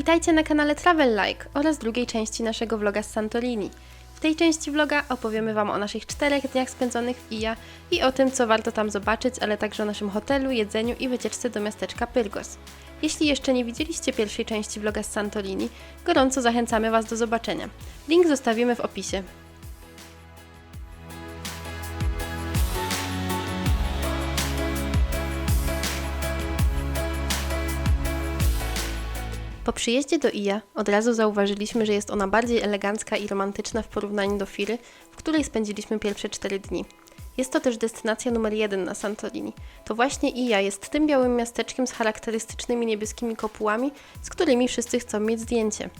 Witajcie na kanale Travel Like oraz drugiej części naszego vloga z Santorini. W tej części vloga opowiemy Wam o naszych czterech dniach spędzonych w Ija i o tym, co warto tam zobaczyć, ale także o naszym hotelu, jedzeniu i wycieczce do miasteczka Pyrgos. Jeśli jeszcze nie widzieliście pierwszej części vloga z Santorini, gorąco zachęcamy Was do zobaczenia. Link zostawimy w opisie. Po przyjeździe do Ija od razu zauważyliśmy, że jest ona bardziej elegancka i romantyczna w porównaniu do Firy, w której spędziliśmy pierwsze cztery dni. Jest to też destynacja numer jeden na Santorini. To właśnie Ija jest tym białym miasteczkiem z charakterystycznymi niebieskimi kopułami, z którymi wszyscy chcą mieć zdjęcie.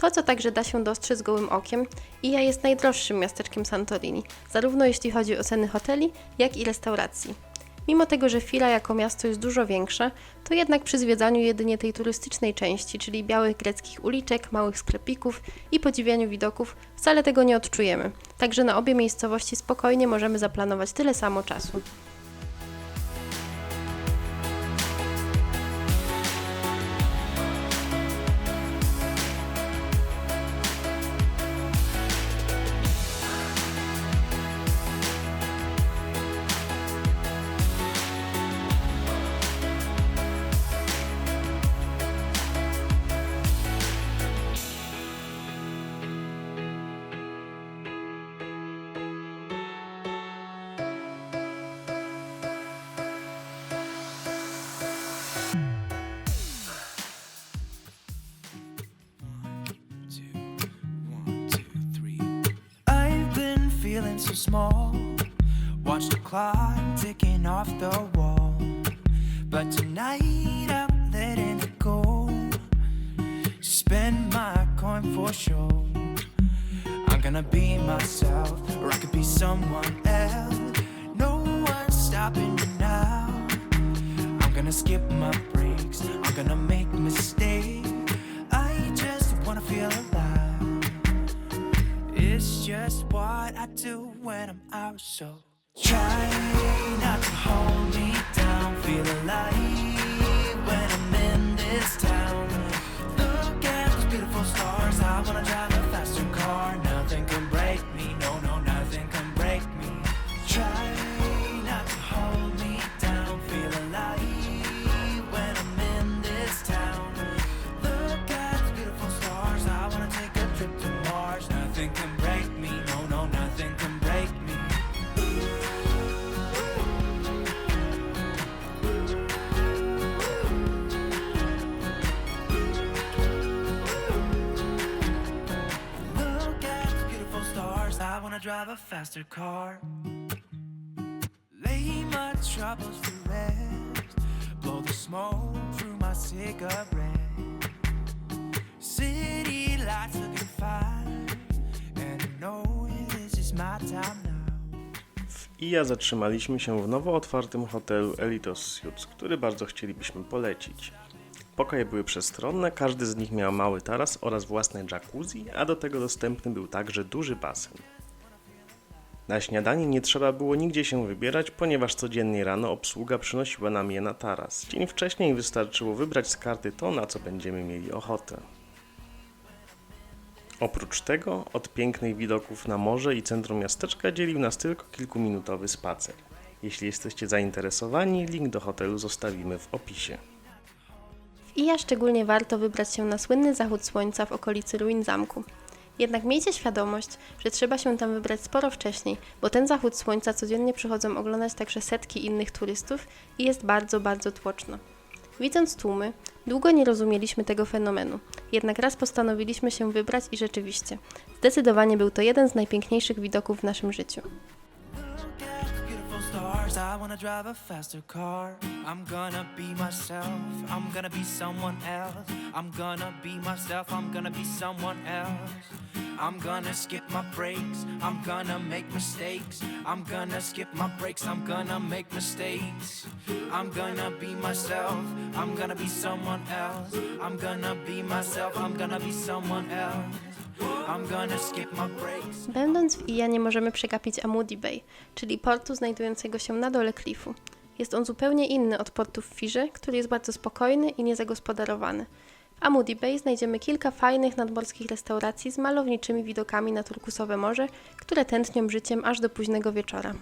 To, co także da się dostrzec gołym okiem, Ija jest najdroższym miasteczkiem Santorini, zarówno jeśli chodzi o ceny hoteli, jak i restauracji. Mimo tego, że Fira jako miasto jest dużo większe, to jednak przy zwiedzaniu jedynie tej turystycznej części, czyli białych greckich uliczek, małych sklepików i podziwianiu widoków, wcale tego nie odczujemy. Także na obie miejscowości spokojnie możemy zaplanować tyle samo czasu. Feeling so small. Watch the clock ticking off the wall. But tonight I'm letting it go. Spend my coin for sure. I'm gonna be myself, or I could be someone else. No one's stopping me now. I'm gonna skip my breaks. I'm gonna make mistakes. I just wanna feel alive. It's just what I do when I'm out, so try not to hold faster car. Lay my troubles to rest. Blow the smoke through my cigarette. City lights looking fine. And I know this is my time now. I ja zatrzymaliśmy się w nowo otwartym hotelu Elitos Suites, który bardzo chcielibyśmy polecić. Pokoje były przestronne, każdy z nich miał mały taras oraz własne jacuzzi, a do tego dostępny był także duży basen. Na śniadanie nie trzeba było nigdzie się wybierać, ponieważ codziennie rano obsługa przynosiła nam je na taras. Dzień wcześniej wystarczyło wybrać z karty to, na co będziemy mieli ochotę. Oprócz tego, od pięknych widoków na morze i centrum miasteczka dzielił nas tylko kilkuminutowy spacer. Jeśli jesteście zainteresowani, link do hotelu zostawimy w opisie. W Ija szczególnie warto wybrać się na słynny zachód słońca w okolicy ruin zamku. Jednak miejcie świadomość, że trzeba się tam wybrać sporo wcześniej, bo ten zachód słońca codziennie przychodzą oglądać także setki innych turystów i jest bardzo, bardzo tłoczno. Widząc tłumy, długo nie rozumieliśmy tego fenomenu, jednak raz postanowiliśmy się wybrać i rzeczywiście, zdecydowanie był to jeden z najpiękniejszych widoków w naszym życiu. Stars. I wanna drive a faster car. I'm gonna be myself. I'm gonna be someone else. I'm gonna be myself. I'm gonna be someone else. I'm gonna skip my breaks. I'm gonna make mistakes. I'm gonna skip my breaks. I'm gonna make mistakes. I'm gonna be myself. I'm gonna be someone else. I'm gonna be myself. I'm gonna be someone else. Będąc w Ija nie możemy przegapić Amudi Bay, czyli portu znajdującego się na dole klifu. Jest on zupełnie inny od portu w Firze, który jest bardzo spokojny i niezagospodarowany. A Moody Bay znajdziemy kilka fajnych nadmorskich restauracji z malowniczymi widokami na turkusowe morze, które tętnią życiem aż do późnego wieczora.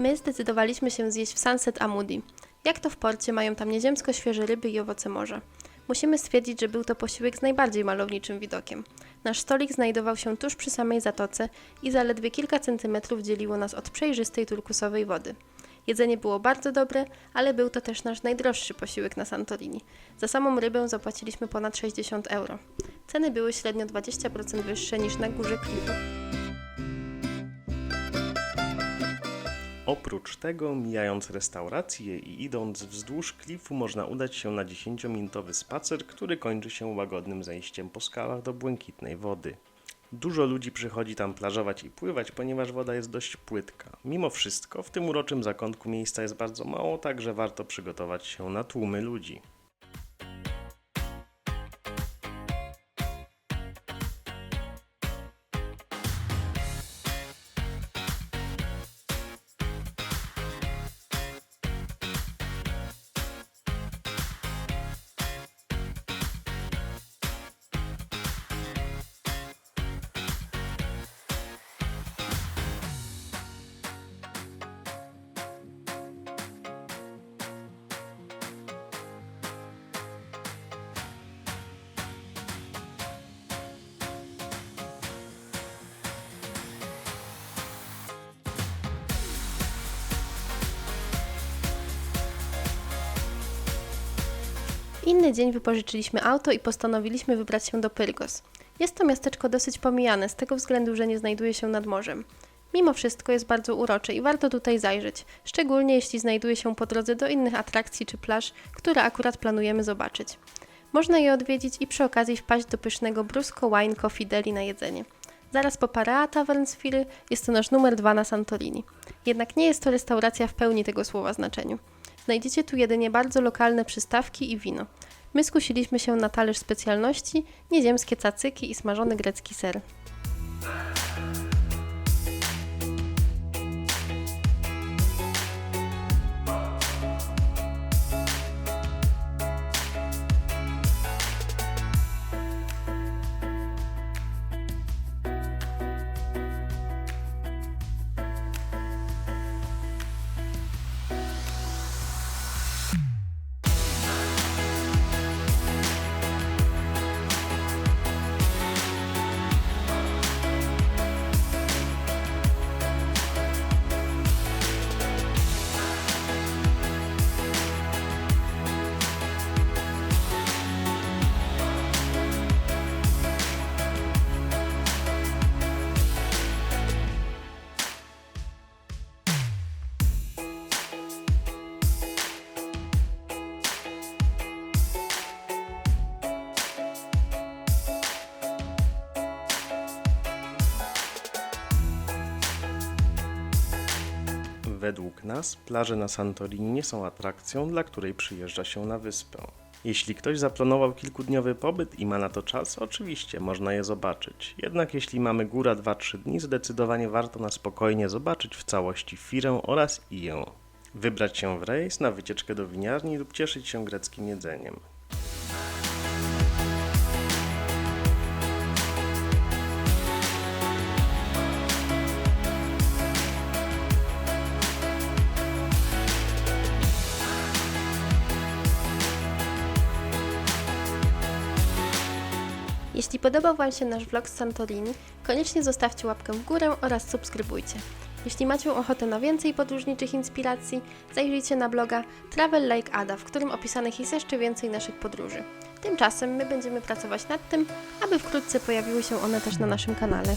My zdecydowaliśmy się zjeść w Sunset Amudi. Jak to w porcie, mają tam nieziemsko świeże ryby i owoce morza. Musimy stwierdzić, że był to posiłek z najbardziej malowniczym widokiem. Nasz stolik znajdował się tuż przy samej zatoce i zaledwie kilka centymetrów dzieliło nas od przejrzystej turkusowej wody. Jedzenie było bardzo dobre, ale był to też nasz najdroższy posiłek na Santorini. Za samą rybę zapłaciliśmy ponad 60 euro. Ceny były średnio 20% wyższe niż na górze klifu. Oprócz tego, mijając restaurację i idąc wzdłuż klifu, można udać się na 10-minutowy spacer, który kończy się łagodnym zejściem po skalach do błękitnej wody. Dużo ludzi przychodzi tam plażować i pływać, ponieważ woda jest dość płytka. Mimo wszystko, w tym uroczym zakątku miejsca jest bardzo mało, także warto przygotować się na tłumy ludzi. Inny dzień wypożyczyliśmy auto i postanowiliśmy wybrać się do Pyrgos. Jest to miasteczko dosyć pomijane z tego względu, że nie znajduje się nad morzem. Mimo wszystko jest bardzo urocze i warto tutaj zajrzeć, szczególnie jeśli znajduje się po drodze do innych atrakcji czy plaż, które akurat planujemy zobaczyć. Można je odwiedzić i przy okazji wpaść do pysznego Brusco Wine Coffee Deli na jedzenie. Zaraz po Paraa Tavernsfiry jest to nasz numer dwa na Santorini. Jednak nie jest to restauracja w pełni tego słowa znaczeniu. Znajdziecie tu jedynie bardzo lokalne przystawki i wino. My skusiliśmy się na talerz specjalności, nieziemskie cacyki i smażony grecki ser. Według nas plaże na Santorini nie są atrakcją, dla której przyjeżdża się na wyspę. Jeśli ktoś zaplanował kilkudniowy pobyt i ma na to czas, oczywiście można je zobaczyć. Jednak jeśli mamy góra 2-3 dni, zdecydowanie warto na spokojnie zobaczyć w całości Firę oraz Iję. Wybrać się w rejs na wycieczkę do winiarni lub cieszyć się greckim jedzeniem. Jeśli podobał Wam się nasz vlog z Santorini, koniecznie zostawcie łapkę w górę oraz subskrybujcie. Jeśli macie ochotę na więcej podróżniczych inspiracji, zajrzyjcie na bloga Travel Like Ada, w którym opisanych jest jeszcze więcej naszych podróży. Tymczasem my będziemy pracować nad tym, aby wkrótce pojawiły się one też na naszym kanale.